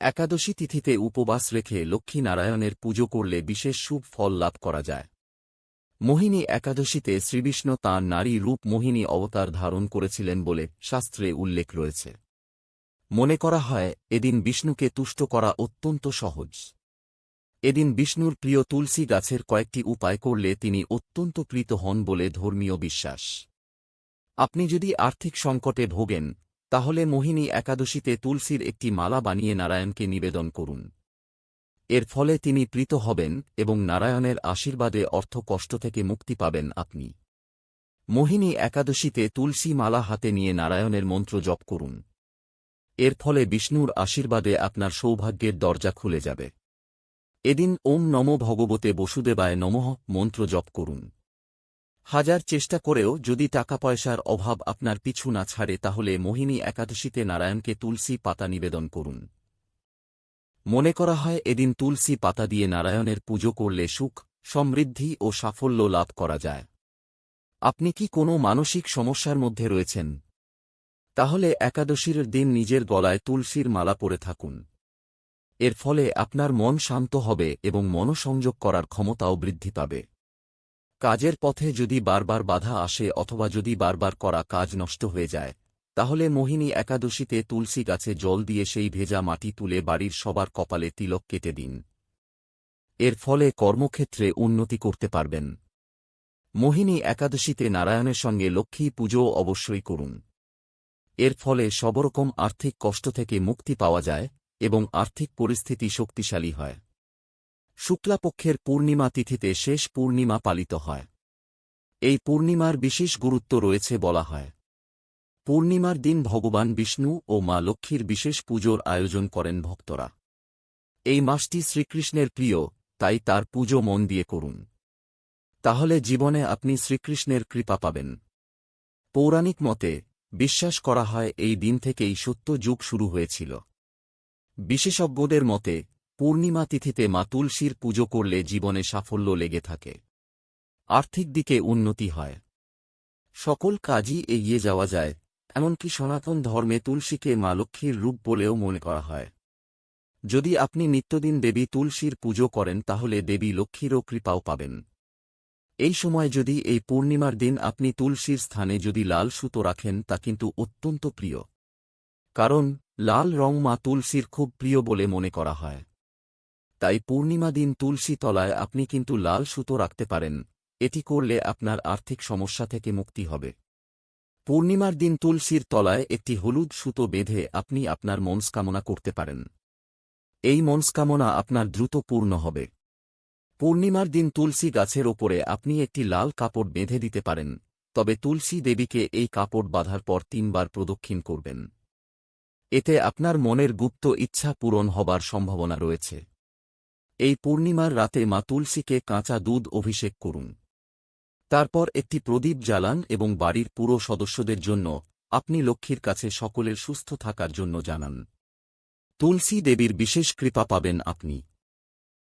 একাদশী তিথিতে উপবাস রেখে লক্ষ্মী নারায়ণের পুজো করলে বিশেষ শুভ ফল লাভ করা যায়। মোহিনী একাদশীতে শ্রীবিষ্ণু তাঁর নারী রূপ মোহিনী অবতার ধারণ করেছিলেন বলে শাস্ত্রে উল্লেখ রয়েছে। মনে করা হয়, এদিন বিষ্ণুকে তুষ্ট করা অত্যন্ত সহজ। এদিন বিষ্ণুর প্রিয় তুলসী গাছের কয়েকটি উপায় করলে তিনি অত্যন্ত প্রীত হন বলে ধর্মীয় বিশ্বাস। আপনি যদি আর্থিক সংকটে ভোগেন তাহলে মোহিনী একাদশীতে তুলসীর একটি মালা বানিয়ে নারায়ণকে নিবেদন করুন। এর ফলে তিনি প্রীত হবেন এবং নারায়ণের আশীর্বাদে অর্থ কষ্ট থেকে মুক্তি পাবেন আপনি। মোহিনী একাদশীতে তুলসী মালা হাতে নিয়ে নারায়ণের মন্ত্র জপ করুন। এর ফলে বিষ্ণুর আশীর্বাদে আপনার সৌভাগ্যের দরজা খুলে যাবে। এদিন ওম নম ভগবতে বসুদেবায় নমঃ মন্ত্র জপ করুন। হাজার চেষ্টা করেও যদি টাকা পয়সার অভাব আপনার পিছু না ছাড়ে, তাহলে মোহিনী একাদশীতে নারায়ণকে তুলসী পাতা নিবেদন করুন। মনে করা হয়, এদিন তুলসী পাতা দিয়ে নারায়ণের পুজো করলে সুখ, সমৃদ্ধি ও সাফল্য লাভ করা যায়। আপনি কি কোনো মানসিক সমস্যার মধ্যে রয়েছেন? তাহলে একাদশীর দিন নিজের গলায় তুলসীর মালা পরে থাকুন। এর ফলে আপনার মন শান্ত হবে এবং মনসংযোগ করার ক্ষমতাও বৃদ্ধি পাবে। কাজের পথে যদি বারবার বাধা আসে অথবা যদি বারবার করা কাজ নষ্ট হয়ে যায়, তাহলে মোহিনী একাদশীতে তুলসী গাছে জল দিয়ে সেই ভেজা মাটি তুলে বাড়ির সবার কপালে তিলক কেটে দিন। এর ফলে কর্মক্ষেত্রে উন্নতি করতে পারবেন। মোহিনী একাদশীতে নারায়ণের সঙ্গে লক্ষ্মী পুজোও অবশ্যই করুন। এর ফলে সবরকম আর্থিক কষ্ট থেকে মুক্তি পাওয়া যায় এবং আর্থিক পরিস্থিতি শক্তিশালী হয়। শুক্লাপক্ষের পূর্ণিমা তিথিতে শেষ পূর্ণিমা পালিত হয়। এই পূর্ণিমার বিশেষ গুরুত্ব রয়েছে বলা হয়। পূর্ণিমার দিন ভগবান বিষ্ণু ও মা লক্ষ্মীর বিশেষ পুজোর আয়োজন করেন ভক্তরা। এই মাসটি শ্রীকৃষ্ণের প্রিয়, তাই তার পুজো মন দিয়ে করুন। তাহলে জীবনে আপনি শ্রীকৃষ্ণের কৃপা পাবেন। পৌরাণিক মতে, বিশ্বাস করা হয় এই দিন থেকেই সত্য যুগ শুরু হয়েছিল। বিশেষজ্ঞদের মতে পূর্ণিমা তিথিতে মা তুলসীর পুজো করলে জীবনে সাফল্য লেগে থাকে। আর্থিক দিকে উন্নতি হয়। সকল কাজই এগিয়ে যাওয়া যায়, এমনকি সনাতন ধর্মে তুলসীকে মা লক্ষ্মীর রূপ বলেও মনে করা হয়। যদি আপনি নিত্যদিন দেবী তুলসীর পুজো করেন, তাহলে দেবী লক্ষ্মীরও কৃপাও পাবেন। এই সময় যদি এই পূর্ণিমার দিন আপনি তুলসীর স্থানে যদি লাল সুতো রাখেন, তা কিন্তু অত্যন্ত প্রিয়। কারণ, লাল রং মা তুলসীর খুব প্রিয় বলে মনে করা হয়। তাই পূর্ণিমা দিন তুলসী তলায় আপনি কিন্তু লাল সুতো রাখতে পারেন। এটি করলে আপনার আর্থিক সমস্যা থেকে মুক্তি হবে। পূর্ণিমার দিন তুলসীর তলায় একটি হলুদ সুতো বেঁধে আপনি আপনার মনস্কামনা করতে পারেন। এই মনস্কামনা আপনার দ্রুত পূর্ণ হবে। পূর্ণিমার দিন তুলসী গাছের ওপরে আপনি একটি লাল কাপড় বেঁধে দিতে পারেন, তবে তুলসী দেবীকে এই কাপড় বাঁধার পর তিনবার প্রদক্ষিণ করবেন। এতে আপনার মনের গুপ্ত ইচ্ছা পূরণ হবার সম্ভাবনা রয়েছে। এই পূর্ণিমার রাতে মা তুলসীকে কাঁচা দুধ অভিষেক করুন। তারপর একটি প্রদীপ জ্বালান এবং বাড়ির পুরো সদস্যদের জন্য, আপনি লক্ষ্মীর কাছে সকলের সুস্থ থাকার জন্য জানান। তুলসী দেবীর বিশেষ কৃপা পাবেন আপনি।